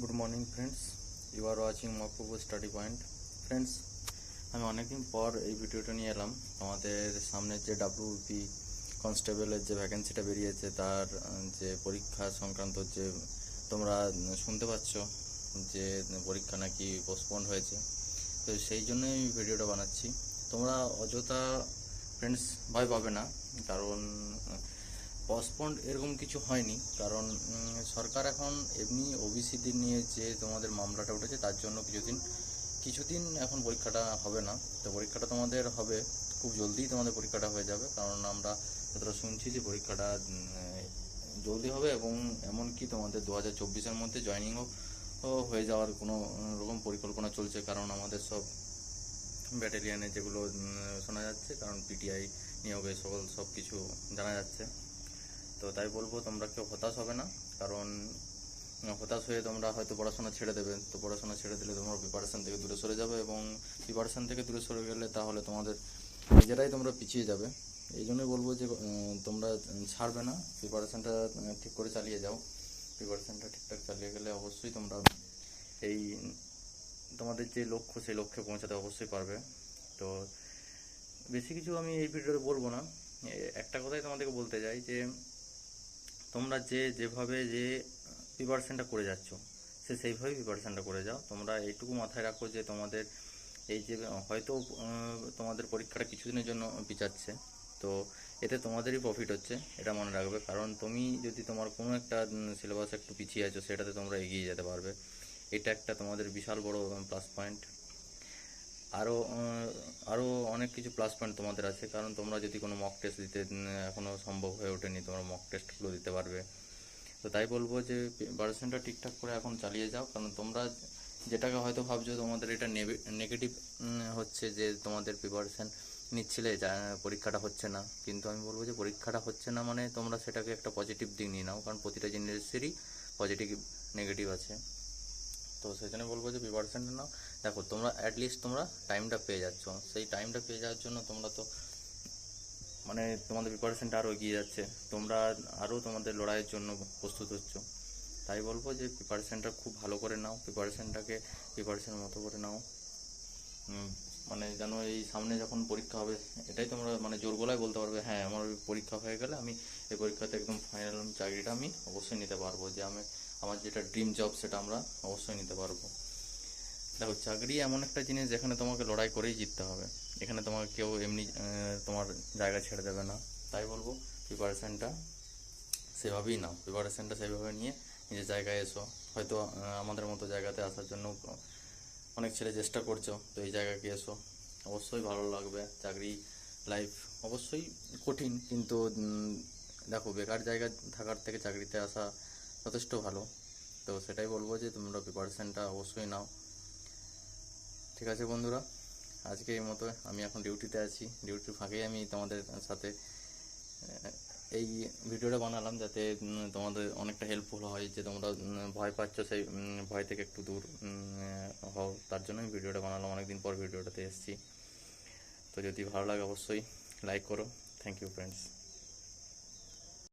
Good morning friends you are watching Mahbub study point friends আমি অনেকদিন পর এই ভিডিওটা নিয়ে এলাম। আমাদের সামনে যে ডাব্লিউপি কনস্টেবলের যে ভ্যাকেন্সিটা বেরিয়েছে, তার যে পরীক্ষা সংক্রান্ত যে তোমরা শুনতে পাচ্ছ যে পরীক্ষা নাকি পোস্টপন্ড হয়েছে। তো সেই জন্যই আমি ভিডিওটা বানাচ্ছি। তোমরা অযথা ফ্রেন্ডস ভয় পাবে না। কারণ পসপন্ড এরকম কিছু হয়নি, কারণ সরকার এখন এমনি ওবিসিদের নিয়ে যে তোমাদের মামলাটা উঠেছে, তার জন্য কিছুদিন কিছুদিন এখন পরীক্ষাটা হবে না। তো পরীক্ষাটা তোমাদের হবে, খুব জলদি তোমাদের পরীক্ষাটা হয়ে যাবে, কারণ আমরা যতটা শুনছি যে পরীক্ষাটা জলদি হবে এবং এমনকি তোমাদের দু হাজার চব্বিশের মধ্যে জয়নিংও হয়ে যাওয়ার কোনো রকম পরিকল্পনা চলছে, কারণ আমাদের সব ব্যাটালিয়ানে যেগুলো শোনা যাচ্ছে, কারণ পিটিআই নিয়োগে সকল সব কিছু জানা যাচ্ছে। তো তাই বলব, তোমরা কেউ হতাশ হবে না। কারণ হতাশ হয়ে তোমরা হয়তো পড়াশোনা ছেড়ে দেবে। তো পড়াশোনা ছেড়ে দিলে তোমরা প্রিপারেশান থেকে দূরে সরে যাবে এবং প্রিপারেশান থেকে দূরে সরে গেলে তাহলে তোমাদের নিজেরাই তোমরা পিছিয়ে যাবে। এই জন্যই বলব যে তোমরা ছাড়বে না। প্রিপারেশনটা ঠিক করে চালিয়ে যাও। প্রিপারেশনটা ঠিকঠাক চালিয়ে গেলে অবশ্যই তোমরা এই, তোমাদের যে লক্ষ্য, সেই লক্ষ্যে পৌঁছাতে অবশ্যই পারবে। তো বেশি কিছু আমি এই ভিডিওতে বলব না। একটা কথাই তোমাদেরকে বলতে চাই যে তোমরা যে যেভাবে যে প্রিপারেশনটা করে যাচ্ছ, সে সেইভাবেই প্রিপারেশনটা করে যাও। তোমরা এইটুকু মাথায় রাখো যে তোমাদের এই যে, হয়তো তোমাদের পরীক্ষাটা কিছুদিনের জন্য পিছাচ্ছে। তো এতে তোমাদেরই প্রফিট হচ্ছে, এটা মনে রাখবে। কারণ তুমি যদি তোমার কোনো একটা সিলেবাস একটু পিছিয়ে আছো, সেটাতে তোমরা এগিয়ে যেতে পারবে। এটা একটা তোমাদের বিশাল বড় প্লাস পয়েন্ট আরও আরও অনেক কিছু প্লাস পয়েন্ট তোমাদের আছে। কারণ তোমরা যদি কোনো মক টেস্ট দিতে এখনও সম্ভব হয়ে ওঠেনি, তোমরা মক টেস্টগুলো দিতে পারবে। তো তাই বলব যে প্রিপারেশনটা ঠিকঠাক করে এখন চালিয়ে যাও। কারণ তোমরা যেটাকে হয়তো ভাবছ তোমাদের এটা নেগেটিভ হচ্ছে যে তোমাদের প্রিপারেশন নিচ্ছিলে পরীক্ষাটা হচ্ছে না। কিন্তু আমি বলব যে পরীক্ষাটা হচ্ছে না মানে তোমরা সেটাকে একটা পজিটিভ দিক নিয়ে নাও। কারণ প্রতিটা জিনিসেরই পজিটিভ নেগেটিভ আছে। তো জন্য বলব যে প্রিপারেশনটা নাও। দেখো, তোমরা অ্যাটলিস্ট তোমরা টাইমটা পেয়ে যাচ্ছ। সেই টাইমটা পেয়ে যাওয়ার জন্য তোমরা তো মানে তোমাদের প্রিপারেশনটা আরও এগিয়ে যাচ্ছে। তোমরা আরও তোমাদের লড়াইয়ের জন্য প্রস্তুত হচ্ছ। তাই বলব যে প্রিপারেশনটা খুব ভালো করে নাও। প্রিপারেশনটাকে প্রিপারেশনের মতো করে নাও। মানে যেন এই সামনে যখন পরীক্ষা হবে, এটাই তোমরা মানে জোর গলায় বলতে পারবে হ্যাঁ আমার পরীক্ষা হয়ে গেলে আমি এই পরীক্ষাতে একদম ফাইনাল চাকরিটা আমি অবশ্যই নিতে পারব যে আমি আমার যেটা ড্রিম জব সেটা আমরা অবশ্যই নিতে পারব। দেখো, চাকরি এমন একটা জিনিস যেখানে তোমাকে লড়াই করেই জিততে হবে। এখানে তোমাকে কেউ এমনি তোমার জায়গা ছেড়ে দেবে না। তাই বলব প্রিপারেশানটা সেভাবেই নাও। প্রিপারেশানটা সেভাবে নিয়ে নিজের জায়গায় এসো। হয়তো আমাদের মতো জায়গাতে আসার জন্য অনেক ছেলে চেষ্টা করছ, তো এই জায়গাকে এসো। অবশ্যই ভালো লাগবে। চাকরি লাইফ অবশ্যই কঠিন, কিন্তু দেখো, বেকার জায়গা থাকার থেকে চাকরিতে আসা যথেষ্ট ভালো। তো সেটাই বলব যে তোমরা প্রিপারেশনটা অবশ্যই নাও। ঠিক আছে বন্ধুরা, আজকে এই মতো আমি এখন ডিউটিতে আছি। ডিউটির ফাঁকেই আমি তোমাদের সাথে এই ভিডিওটা বানালাম যাতে তোমাদের অনেকটা হেল্পফুল হয়, যে তোমরা ভয় পাচ্ছ সেই ভয় থেকে একটু দূর হও। তার জন্য আমি ভিডিওটা বানালাম, অনেকদিন পর ভিডিওটাতে এসেছি। তো যদি ভালো লাগে অবশ্যই লাইক করো। Thank you friends